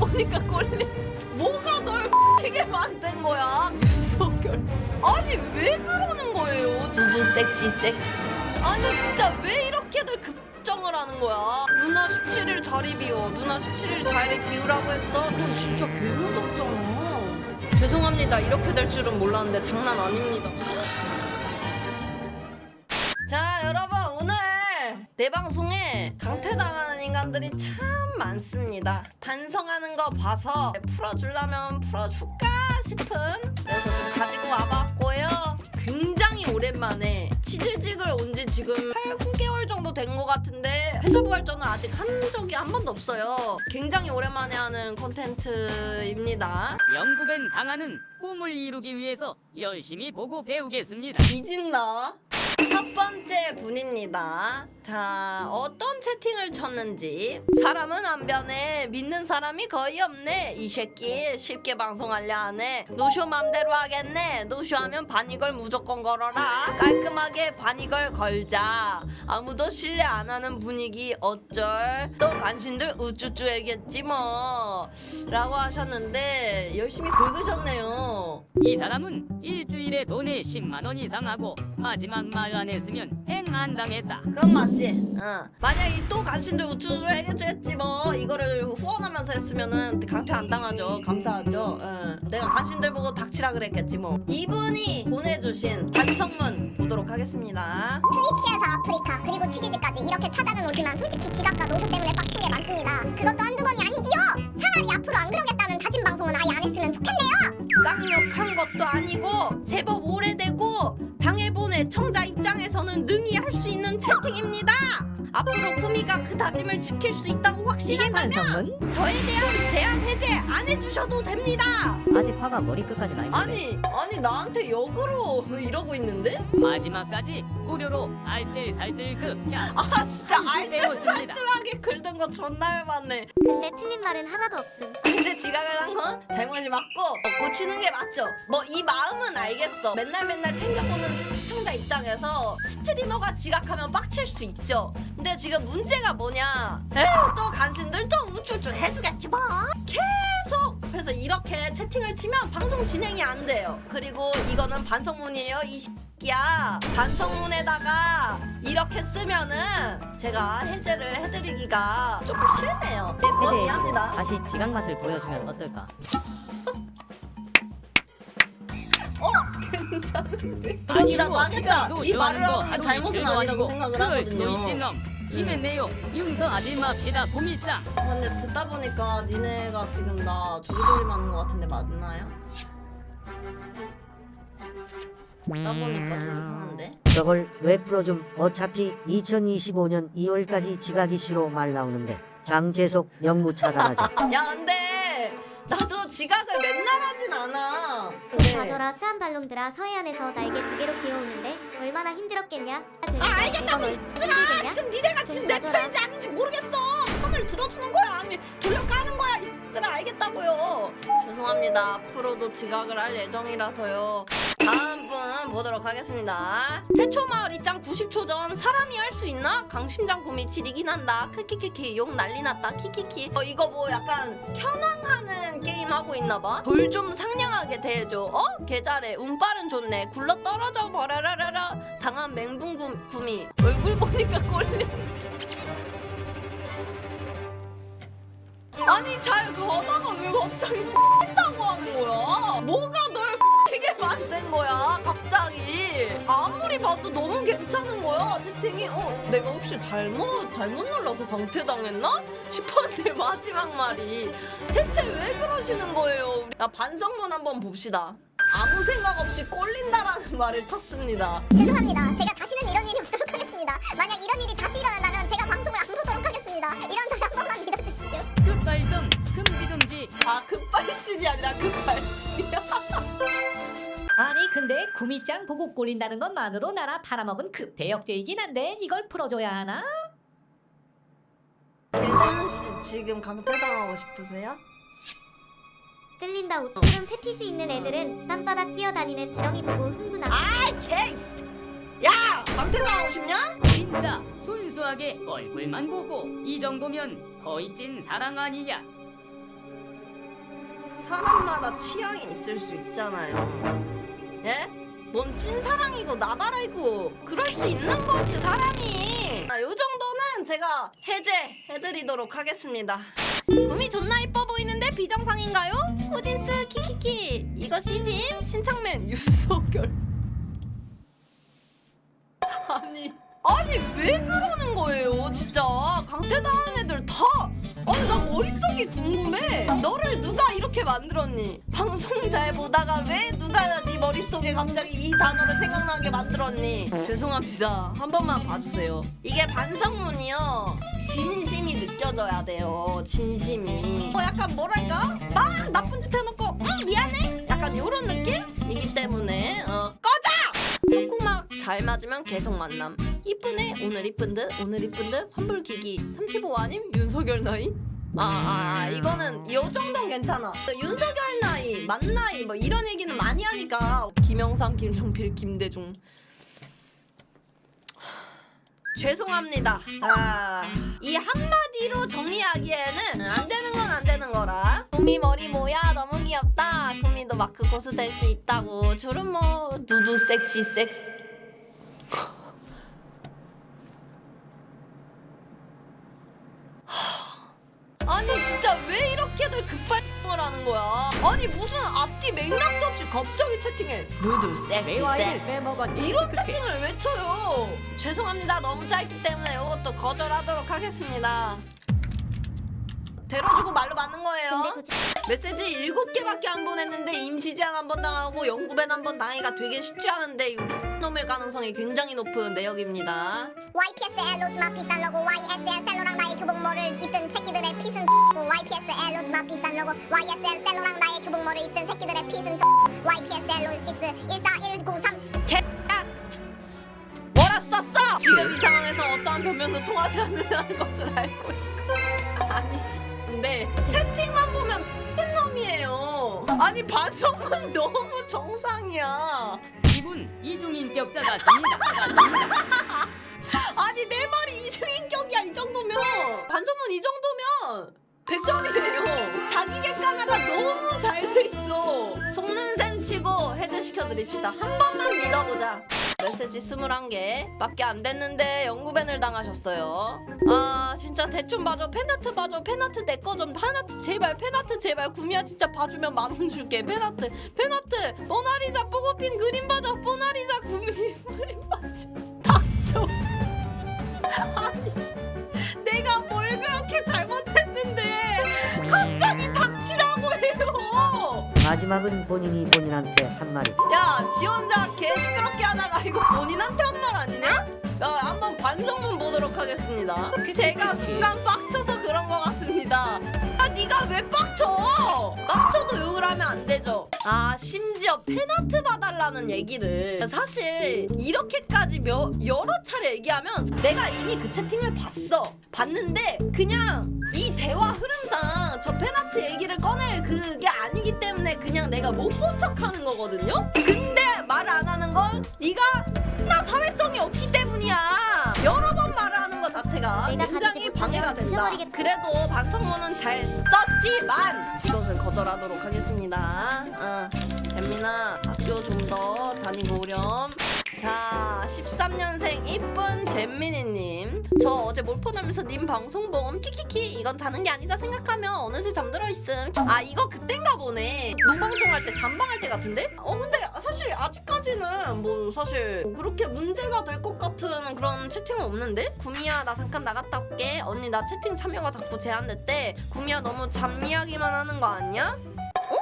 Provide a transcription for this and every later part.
보니까 꼴리 뭐가 널 X게 만든 거야? 윤석열 아니 왜 그러는 거예요? 두두 섹시 섹시 아니 진짜 왜 이렇게들 급정을 하는 거야? 누나 17일 자리 비워. 누나 17일 자리 비우라고 했어? 너 진짜 개 무섭잖아. 죄송합니다. 이렇게 될 줄은 몰랐는데 장난 아닙니다. 자 여러분 내 방송에 강퇴당하는 인간들이 참 많습니다 반성하는 거 봐서 풀어주려면 풀어줄까 싶은 그래서 좀 가지고 와봤고요 굉장히 오랜만에 치즈직을 온 지 지금 8, 9개월 정도 된 것 같은데 해저부활전을 아직 한 적이 한 번도 없어요 굉장히 오랜만에 하는 콘텐츠입니다 영국은 당하는 꿈을 이루기 위해서 열심히 보고 배우겠습니다. 뒤진다. 첫 번째 분입니다. 자, 어떤 채팅을 쳤는지. 사람은 안 변해. 믿는 사람이 거의 없네. 이 새끼 쉽게 방송하려 하네. 노쇼 맘대로 하겠네. 노쇼 하면 반이걸 무조건 걸어라. 깔끔하게 반이걸 걸자. 아무도 신뢰 안 하는 분위기 어쩔. 또 간신들 우쭈쭈 해겠지 뭐. 라고 하셨는데 열심히 긁으셨네요. 이 사람은 일주일에 돈에 10만 원 이상 하고 마지막 말안 했으면 행 안 당했다. 그건 맞지. 어. 만약에 또 간신들 우쭈쭈 해겠지 뭐 이거를 후원하면서 했으면은 강퇴 안 당하죠. 감사하죠. 어. 내가 간신들 보고 닥치라 그랬겠지 뭐. 이분이 보내주신 반성문 보도록 하겠습니다. 트위치에서 아프리카 그리고 치즈즈까지 이렇게 찾아는 오지만 솔직히 지갑과 노조 때문에 빡친 게 많습니다. 그것도 한두 번이 아니지요. 차라리 앞으로 안 그러겠다는 다짐 방송은 아예 안 했으면 좋겠네요. 쌍욕한 것도 아니고 제법 앞으로 구미가 그 다짐을 지킬 수 있다고 확신한다면 반성문? 저에 대한 제한 해제 안 해주셔도 됩니다. 아직 화가 머리끝까지 나 있는데 아니 아니 나한테 역으로 이러고 있는데? 마지막까지 무료로 알뜰살뜰 극야 아 진짜 배웠습니다. 알뜰살뜰하게 긁는 거 존나 열받네. 근데 틀린 말은 하나도 없음. 근데 지각을 한 건 잘못이 맞고 어, 고치는 게 맞죠. 뭐 이 마음은 알겠어. 맨날 맨날 챙겨보는 시청자 입장에서 스트리머가 지각하면 빡칠 수 있죠. 근데 지금 문제가 뭐냐? 에휴 또 간신들 또 우쭈쭈 해주겠지 뭐. 계속 그래서 이렇게 채팅을 치면 방송 진행이 안 돼요. 그리고 이거는 반성문이에요. 이 야 반성문에다가 이렇게 쓰면은 제가 해제를 해드리기가 조금 싫네요. 네, 그건 해제해주고 이해합니다. 다시 지각 맛을 보여주면 어떨까? 아니라고 만약에 지각도 이 말을 하루 잘못은 아니라고 생각을 하거든요. 심했네요. 융서하지 맙시다 구미짱. 근데 듣다 보니까 니네가 지금 나 조기돌림 하는 것 같은데 맞나요? 듣다 보니까 좀 이상한데? 저걸 왜 풀어줌 어차피 2025년 2월까지 지각이 싫어 말 나오는데 장 계속 영무 차단하죠 야 근데 나도 지각을 맨날 하진 않아. 좀 봐줘라 수한 발놈들아 서해안에서 날개 두 개로 기어오는데 얼마나 힘들었겠냐? 아 알겠다고 이 힘들겠냐? 지금 니네가 지금 내. 편인지 아닌지 모르겠어. 편을 들어주는 거야 아니면 돌려가는 거야. 이들아 알겠다고요. 죄송합니다. 앞으로도 지각을 할 예정이라서요 분 보도록 하겠습니다. 태초마을 입장 90초 전 사람이 할 수 있나? 강심장 구미 지리긴 한다. 크키키키 욕 난리 났다. 키키키. 어 이거 뭐 약간 현황하는 게임 하고 있나봐? 돌 좀 상냥하게 대해줘. 어? 개잘해 운빨은 좋네. 굴러 떨어져 버려라라라. 당한 구- 구미. 얼굴 보니까 꼴리 아니 잘 그러다가 왜 갑자기 X다고 하는 거야? 뭐가 널 X게 만든 거야 아무리 봐도 너무 괜찮은 거야 채팅이 어 내가 혹시 잘못 잘못 눌러서 강퇴당했나? 싶었는데 마지막 말이 대체 왜 그러시는 거예요? 야 반성문 한번 봅시다 아무 생각 없이 꼴린다라는 말을 쳤습니다 죄송합니다. 제가 다시는 이런 일이 없도록 하겠습니다. 만약 이런 일이 다시 일어난다면 제가 방송을 안 보도록 하겠습니다. 이런 저를 한 번만 믿어주십시오. 급발전 금지 금지. 아 급발진이 아니라 아니 근데 구미짱 보고 꼴린다는 것만으로 나라 팔아먹은 급 대역죄이긴 한데 이걸 풀어줘야 하나? 배시은 씨 지금 강퇴당하고 싶으세요? 뜰린다 옷푸른 패티시 있는 애들은 땅바닥 뛰어다니는 지렁이 보고 흥분함. 아이 개! 야! 강퇴당하고 싶냐? 진짜 순수하게 얼굴만 보고 이 정도면 거의 찐 사랑 아니냐? 사람마다 취향이 있을 수 있잖아요. 예? 뭔 찐사랑이고 나발이고 그럴 수 있는 거지 사람이. 아, 요 정도는 제가 해제해드리도록 하겠습니다. 구미 존나 이뻐 보이는데 비정상인가요? 꾸진스 키키키 이거 시진 침착맨 유석열 아니 아니 왜 그러는 거예요 진짜 나 머릿속이 궁금해. 너를 누가 이렇게 만들었니? 방송 잘 보다가 왜 누가 네 머릿속에 갑자기 이 단어를 생각나게 만들었니? 죄송합니다. 한 번만 봐주세요. 이게 반성문이요. 진심이 느껴져야 돼요 진심이. 어 약간 뭐랄까? 막 나쁜 짓 해놓고 응 미안해? 약간 요런 느낌이기 때문에 어 꺼져! 손구막 잘 맞으면 계속 만남. 이쁘네? 오늘 이쁜 듯? 오늘 이쁜 듯? 환불기기 35 아님? 윤석열 나이? 아, 아, 아 이거는 이 정도는 괜찮아 그 윤석열 나이 만 나이 뭐 이런 얘기는 많이 하니까 김영삼 김종필 김대중 죄송합니다. 아, 이 한마디로 정리하기에는 안 되는 건 안 되는 거라. 구미 머리 뭐야 너무 귀엽다. 구미도 마크 고수 될 수 있다고. 줄은 뭐 두두 섹시 섹시. 하는 거야? 아니 무슨 앞뒤 맥락도 없이 갑자기 채팅해 누드 섹시 섹시 빼먹었니? 이런 채팅을 왜 쳐요? 죄송합니다. 너무 짧기 때문에 이것도 거절하도록 하겠습니다. 대로주고 말로 맞는 거예요. 근데 굳이 메시지 일곱 개밖에 안 보냈는데 임시 제한 한 번 당하고 연구 밴 한 번 당하기가 되게 쉽지 않은데 이거 놈일 가능성이 굉장히 높은 내역입니다. YPSL로 스마 비싼 로고 YSL 셀로랑 나의 교복모를 입던 새끼들의 핏은 YPSL로 스마 비싼 로고 YSL 셀로랑 나의 교복모를 입던 새끼들의 핏은 YPSL로 6 14 103개 뭐라 썼어? 지금 이 상황에서 어떠한 변명도 통하지 않는다는 것을 알고 있고 아니 반성문 너무 정상이야. 이분 이중인격자 같습니다. 같습니다. 아니 내 말이 이중인격이야 이 정도면. 반성문 이 정도면 100점이네요. 자기 객관화가 너무 잘 돼 있어. 속는 셈 치고 해제시켜 드립시다. 한 번만 믿어보자 메시지 21개 밖에 안 됐는데 연구밴을 당하셨어요. 아 진짜 대충 봐줘. 팬아트 봐줘. 팬아트 내 거 좀 팬아트 제발 팬아트 제발. 구미야 진짜 봐주면 만 원 줄게. 팬아트 팬아트. 모나리자 뽀고핀 그림 봐줘. 모나리자 구미 그림 봐줘. 닥쳐 마지막은 본인이 본인한테 한 말이. 야 지 혼자 개 시끄럽게 하다가 이거 본인한테 한 말 아니냐? 야 한번 반성문 보도록 하겠습니다. 제가 순간 빡쳐서 그런 것 같습니다. 아 네가 왜 빡쳐? 빡쳐도 욕을 하면 안 되죠. 아 심지어 팬아트 봐달라는 얘기를. 사실 이렇게까지 몇, 여러 차례 얘기하면 내가 이미 그 채팅을 봤어. 봤는데 그냥 이 대화 흐름상 저 팬아트 얘기를 꺼낼 그게 그냥 내가 못 본 척하는 거거든요? 근데 말 안 하는 건 네가 나 사회성이 없기 때문이야. 여러 번 말하는 것 자체가 내가 굉장히 방해가 못하면 된다. 부숴버리겠다. 그래도 반성문은 잘 썼지만 이것은 거절하도록 하겠습니다. 어, 잼민아 학교 좀 더 다니고 오렴 자 13년생 이쁜 잼민이님 저 어제 몰포 나면서 님 방송 보험 키키키 이건 자는 게 아니다 생각하면 어느새 잠들어 있음 아 이거 그땐가 보네 농방송 할 때 잠방할 때 같은데? 어 근데 사실 아직까지는 뭐 사실 뭐 그렇게 문제가 될 것 같은 그런 채팅은 없는데? 구미야 나 잠깐 나갔다 올게 언니 나 채팅 참여가 자꾸 제한됐대 구미야 너무 잠 이야기만 하는 거 아니야? 어?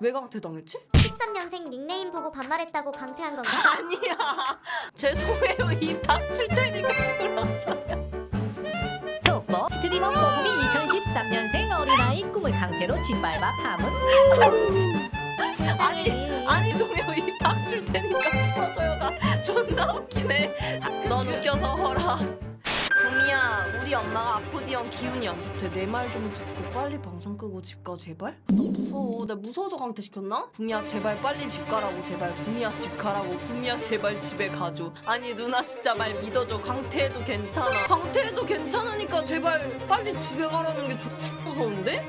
왜 강퇴당했지? 13년생 닉네임 보고 반말했다고 강퇴한 건가? 아니야. 죄송해요. 입 닥칠 테니까 그러잖아요. 속보 스트리머 뽀금이 2013년생 어린아이 꿈을 강태로 짓밟아 파문 아니, 아니 죄송해요. 입 닥칠 테니까 풀어줘요가 존나 웃기네. 넌 웃겨서 허락. 우리 엄마가 아코디언 기운이 안 좋대. 내 말 좀 듣고 빨리 방송 끄고 집 가, 제발. 나 무서워. 나 무서워서 강퇴시켰나? 구미야, 제발 빨리 집 가라고, 제발. 구미야, 집 가라고. 구미야, 제발 집에 가줘. 아니, 누나 진짜 말 믿어줘. 강퇴해도 괜찮아. 강퇴해도 괜찮으니까 제발 빨리 집에 가라는 게 존나 무서운데?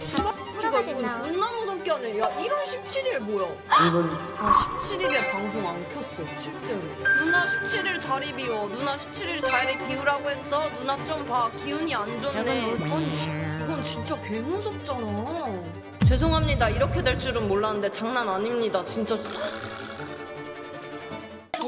프로가 이건 됐나? 존나 무섭게 신기하네. 야 1월 17일 뭐야? 아 17일에 방송 안 켰어 실제로. 누나 17일 자리 비워. 누나 17일 자리 비우라고 했어. 누나 좀 봐. 기운이 안 좋네. 아니 이건 진짜 개 무섭잖아. 죄송합니다. 이렇게 될 줄은 몰랐는데 장난 아닙니다. 진짜.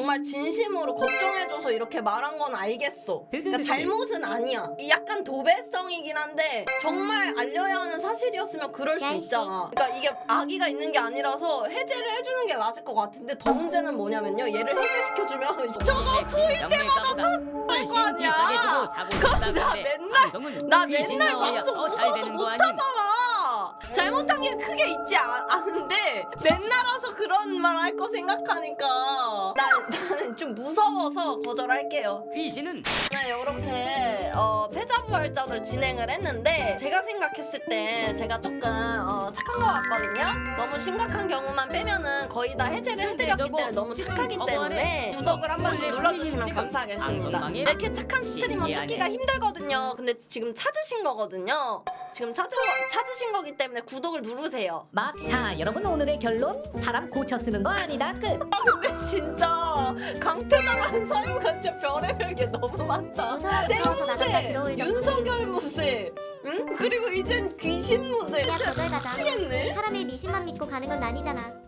정말 진심으로 걱정해줘서 이렇게 말한 건 알겠어. 그러니까 잘못은 아니야. 약간 도배성이긴 한데 정말 알려야 하는 사실이었으면 그럴 수. 있잖아. 그러니까 이게 악의가 있는 게 아니라서 해제를 해주는 게 맞을 것 같은데 더 문제는 뭐냐면요. 얘를 해제시켜주면 저거 보일 때마다 훨씬 아니야. 사고 나 맨날- 나 맨날 방송 더잘 무서워서? 못하잖아. 잘못한 게 크게 있지 아- 않은데 맨날 와서 그런 말 할 거 생각하니까 난, 나는 좀 무서워서 거절할게요. 귀신은 네, 이렇게 어, 패자부활전을 진행을 했는데 제가 생각했을 때 제가 조금 어, 착한 것 같거든요. 너무 심각한 경우만 빼면은 거의 다 해제를 해드렸기 때문에 너무 착하기 때문에 구독을 한 번씩 원래 눌러주시면 감사하겠습니다. 이렇게 착한 스트리머. 찾기가 힘들거든요. 근데 지금 찾으신 거거든요. 지금 찾으, 찾으신 거기 때문에 구독을 누르세요. 막 자 여러분 오늘의 결론 사람 고쳐 쓰는 거 아니다 끝. 근데 진짜 강태당한 사유가 진짜 별의별 게 너무 많다. 무서워, 무서워서 나간다 들어올 정도. 윤석열 무새, 응? 그리고 이젠 귀신 무새. 야 진짜 거절 가자 미치겠네. 사람의 미신만 믿고 가는 건 아니잖아